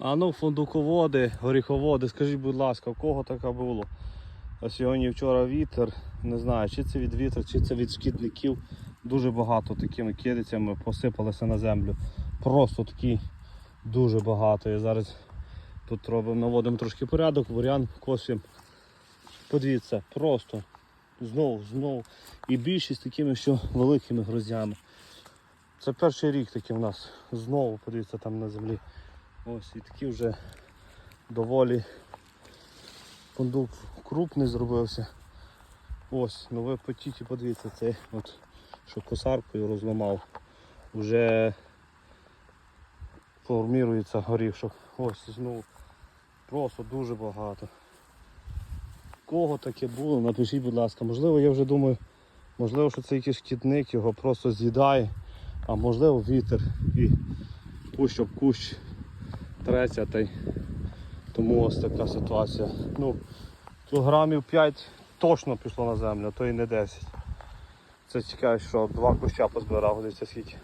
А ну, фундуководи, горіховоди, скажіть, будь ласка, у кого таке було? А сьогодні вчора вітер, не знаю, чи це від вітру, чи це від шкідників. Дуже багато такими кидицями посипалося на землю. Просто такі дуже багато. І зараз тут робимо, наводимо трошки порядок, варіант косимо. Подивіться, просто знову, знову. І більшість такими, що великими гроздями. Це перший рік такий у нас. Знову, подивіться, там на землі. Ось і такі вже доволі фундук крупний зробився. Ось, ну ви потіті подивіться, це от, що косаркою розламав. Вже формірується горішок. Ось знову. Просто дуже багато. Кого таке було, напишіть, будь ласка. Можливо, я вже думаю, можливо, що це якийсь шкідник його просто з'їдає, а можливо вітер і кущ кущ треться та й тому ось така ситуація. Ну, кілограмів 5 точно пішло на землю, а то і не 10. Це цікаво, що два куща позбирав, десь скільки.